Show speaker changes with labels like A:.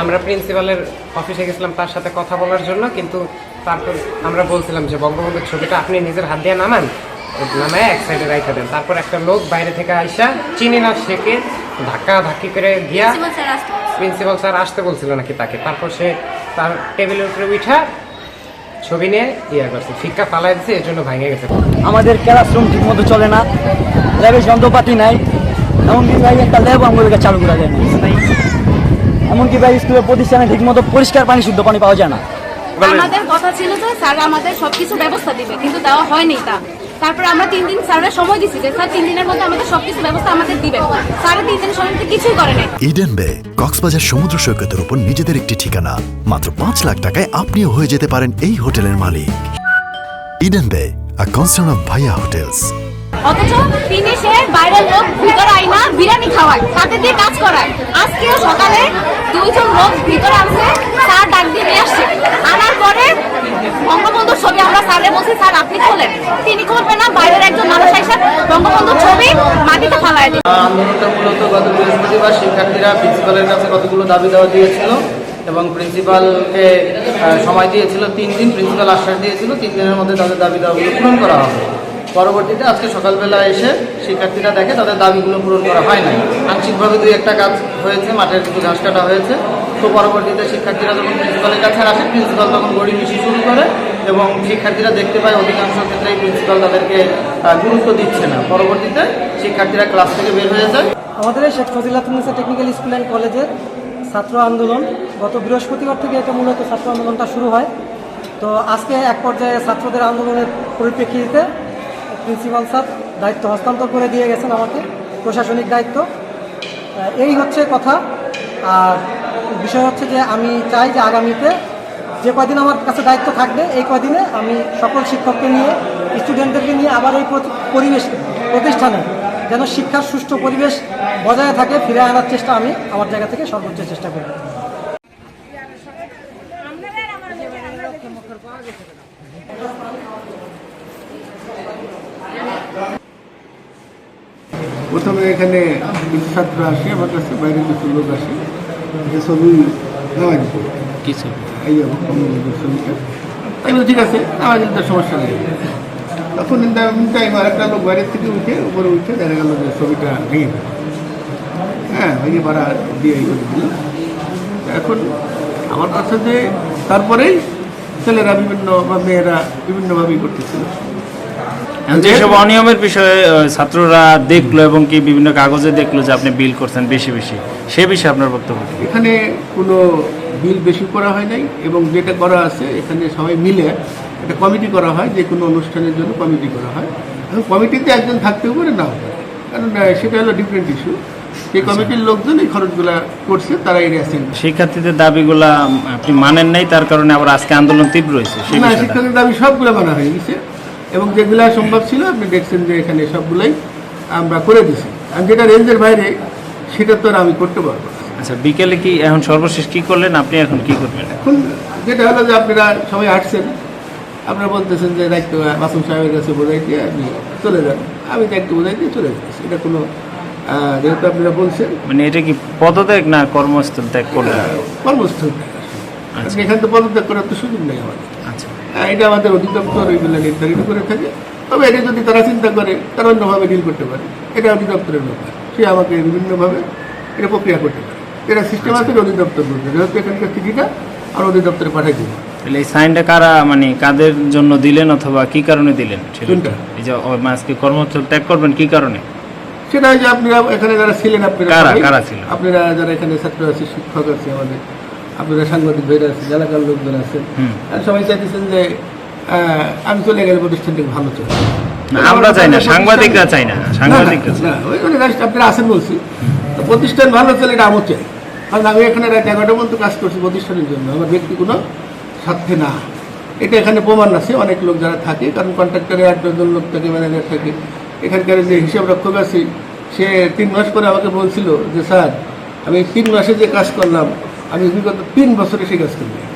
A: আমরা প্রিন্সিপালের অফিসে গেছিলাম তার সাথে কথা বলার জন্য কিন্তু তারপর আমরা বলছিলাম যে বঙ্গবন্ধুর ছবিটা আপনি নিজের হাত দিয়ে নামান। নামায় এক সাইডে রাইখা দেন। তারপর একটা লোক বাইরে থেকে আইসা চিনি না শেখে ধাক্কা ধাক্কি করে গিয়া
B: প্রিন্সিপাল স্যার আসতে
A: বলছিল। নাকি তাকে। তারপর সে তার টেবিলের উপরে উঠা ছবি নিয়ে ইয়ে করছে ফিক্কা ফালাই দিচ্ছে এর জন্য ভেঙে গেছে।
C: আমাদের ক্লাসরুম ঠিক মতো চলে না ল্যাবের যন্ত্রপাতি নাই। এমনকি ভাই একটা ল্যাব আমাদেরকে চালু করা যায় না। এমনকি ভাই স্কুলের প্রতিষ্ঠানে ঠিক মতো পরিষ্কার পানি শুদ্ধ পানি পাওয়া যায় না।
B: আমাদের কথা ছিল যে স্যার আমাদের সবকিছু ব্যবস্থা দিবে কিন্তু দেওয়া হয়নি তা। তারপরে আমরা তিন দিন স্যারের সময় দিছি যে স্যার তিন দিনের মধ্যে আমাদের সবকিছু ব্যবস্থা আমাদের দিবে। স্যার তিন দিনের সময় কিছুই করে নাই।
D: ইডেন বে কক্সবাজার সমুদ্র সৈকতের উপর নিজেদের একটি ঠিকানা। মাত্র পাঁচ লাখ টাকায় আপনিও হয়ে যেতে পারেন এই হোটেলের মালিক। Eden Bay a concern of Bhaiya hotels
B: অথচ তিনি সে বাইরের লোক ভিতরে আইনা বিরিয়ানি খাওয়ায়, তাতে দিয়ে কাজ করায়। আজকেও সকালে দুইজন লোক ভিতরে আসছে স্যার ডাক দিয়ে নিয়ে আসছে আনার পরে বঙ্গবন্ধুর ছবি আমরা স্যারে বলছি, স্যার, আপনি খোলেন। তিনি খুলবেন না, বাইরের একজন মানুষ এসে বঙ্গবন্ধুর ছবি মাটিতে দিচ্ছে
E: আন্দোলনটা মূলত গত বৃহস্পতিবার শিক্ষার্থীরা প্রিন্সিপালের কাছে কতগুলো দাবি দেওয়া দিয়েছিল এবং প্রিন্সিপালকে সময় দিয়েছিল, তিন দিন প্রিন্সিপাল আশ্বাস দিয়েছিল, তিন দিনের মধ্যে তাদের দাবি দাওয়াগুলো পূরণ করা হবে। পরবর্তীতে আজকে সকালবেলা এসে শিক্ষার্থীরা দেখে তাদের দাবিগুলো পূরণ করা হয় নাই। আংশিকভাবে দুই একটা কাজ হয়েছে, মাঠের কিছু ঘাস কাটা হয়েছে। তো পরবর্তীতে শিক্ষার্থীরা যখন প্রিন্সিপালের কাছে আসে প্রিন্সিপাল তখন গড়ি মিশি শুরু করে এবং শিক্ষার্থীরা দেখতে পায় অধিকাংশ ক্ষেত্রেই প্রিন্সিপাল তাদেরকে গুরুত্ব দিচ্ছে না। পরবর্তীতে শিক্ষার্থীরা ক্লাস থেকে বের হয়ে যায়।
F: আমাদের Sheikh Fazilatunnesa technical school and কলেজের ছাত্র আন্দোলন গত বৃহস্পতিবার থেকে এটা মূলত ছাত্র আন্দোলনটা শুরু হয়। তো আজকে এক পর্যায়ে ছাত্রদের আন্দোলনের পরিপ্রেক্ষিতে প্রিন্সিপাল স্যার দায়িত্ব হস্তান্তর করে দিয়ে গেছেন আমাকে, প্রশাসনিক দায়িত্ব। এই হচ্ছে কথা। আর বিষয় হচ্ছে যে আমি চাই যে আগামীতে যে কয়দিন আমার কাছে দায়িত্ব থাকবে, এই কয়দিনে আমি সকল শিক্ষককে নিয়ে, স্টুডেন্টদেরকে নিয়ে আবার প্রতি- পরিবেশ প্রতিষ্ঠানে যেন শিক্ষার সুষ্ঠু পরিবেশ বজায় থাকে ফিরে আনার চেষ্টা আমি আমার জায়গা থেকে সর্বোচ্চ চেষ্টা করব।
G: প্রথমে এখানে কিছু ছাত্র আসে আমার কাছে বাইরে কিছু লোক আসে। ছবি নেওয়া যেত
E: কিছু
G: এই ছবিটা। আমি ঠিক আছে নেওয়া যেত সমস্যা নেই। তখন টাইম আর একটা লোক বাইরের থেকে উঠে উপরে উঠে দেখা গেল যে ছবিটা ভেঙে হ্যাঁ ভেঙে পাড়া দিয়ে করে দিল এখন আমার কাছে যে তারপরেই ছেলেরা বিভিন্ন বা মেয়েরা বিভিন্নভাবেই করতেছিল।
H: যেসব অনিয়মের বিষয়ে ছাত্ররা দেখল এবং কি বিভিন্ন কাগজে দেখল যে আপনি বিল করছেন বেশি বেশি সে বিষয়ে আপনার বক্তব্য
G: এখানে কোনো বিল বেশি করা হয় নাই এবং যেটা করা আছে এখানে সবাই মিলে একটা কমিটি করা হয় যে কোনো অনুষ্ঠানের জন্য কমিটি করা হয়। এখন কমিটিতে একজন থাকতেও পারে নাও কারণ সেটা হলো ডিফারেন্ট ইস্যু সেই কমিটির লোকজন এই খরচগুলা করছে তারা এই অ্যাসেন্ট
H: শিক্ষার্থীদের দাবিগুলা আপনি মানেন নাই তার কারণে আবার আজকে আন্দোলন তীব্র হয়েছে
G: শিক্ষকের দাবি সবগুলো মানা হয়ে গেছে। এবং যেগুলো সম্ভব ছিল আপনি দেখছেন যে এখানে সবগুলোই আমরা করে দিছি। আর যেটা রেঞ্জের বাইরে সেটা তো আর আমি করতে পারব
H: আচ্ছা বিকেলে কি এখন সর্বশেষ কি করলেন? আপনি এখন কি করবেন?
G: এখন যেটা হলো যে আপনারা সবাই আসছেন আপনারা বলতেছেন যে দায়িত্ব মাসুম সাহেবের কাছে বোঝাই দিয়ে আপনি চলে যান। আমি দায়িত্ব বোঝাই দিয়ে চলে যাচ্ছি। এটা কোনো যেহেতু আপনারা বলছেন।
H: মানে এটা কি পদত্যাগ না কর্মস্থল ত্যাগ করলেন?
G: কর্মস্থল
H: আচ্ছা।
G: এখানে তো পদত্যাগ করার তো সুযোগ নেই আমাদের এটা আমাদের অধিদপ্তর ওইগুলো নির্ধারিত করে থাকে। তবে এটা যদি তারা চিন্তা করে তারা অন্যভাবে ডিল করতে পারে। এটা অধিদপ্তরের ব্যাপার। সে আমাকে বিভিন্নভাবে এটা প্রক্রিয়া করতে পারে। এটা সিস্টেম আছে অধিদপ্তর বলতে যেহেতু এখানকার চিঠিটা আর অধিদপ্তরে পাঠাই দিব।
H: তাহলে এই সাইনটা কারা মানে কাদের জন্য দিলেন অথবা কি কারণে দিলেন সেটা এই যে ও, আজকে কর্মস্থল ত্যাগ করবেন কি কারণে?
G: সেটা যে আপনারা এখানে যারা ছিলেন আপনারা
H: কারা? কারা ছিলেন?
G: আপনারা যারা এখানে ছাত্র আছে শিক্ষক আছে আমাদের আপনারা সাংবাদিক ভাইরা আছে এলাকার লোকজন আছেন সবাই চাইতেছেন যে আমি চলে গেলে প্রতিষ্ঠানটি ভালো চলে।
H: না, আমরা চাই না সাংবাদিকরা চাই না সাংবাদিকরা
G: না, ওই ওই আপনারা আছেন বলছি। প্রতিষ্ঠান ভালো চলে এটা আমার চাই। কারণ আমি এখানে রাত এগারোটা পর্যন্ত কাজ করছি প্রতিষ্ঠানের জন্য। আমার ব্যক্তি কোনো স্বার্থে না। এটা এখানে প্রমাণ আছে অনেক লোক যারা থাকে কারণ কন্ট্রাক্টরে এক ডজন লোক থাকে ম্যানেজার থাকে। এখানকার যে হিসাব রক্ষক আছে সে তিন মাস পরে আমাকে বলছিল যে স্যার আমি তিন মাসে যে কাজ করলাম আমি বিগত তিন বছরে সেই কাজ করি।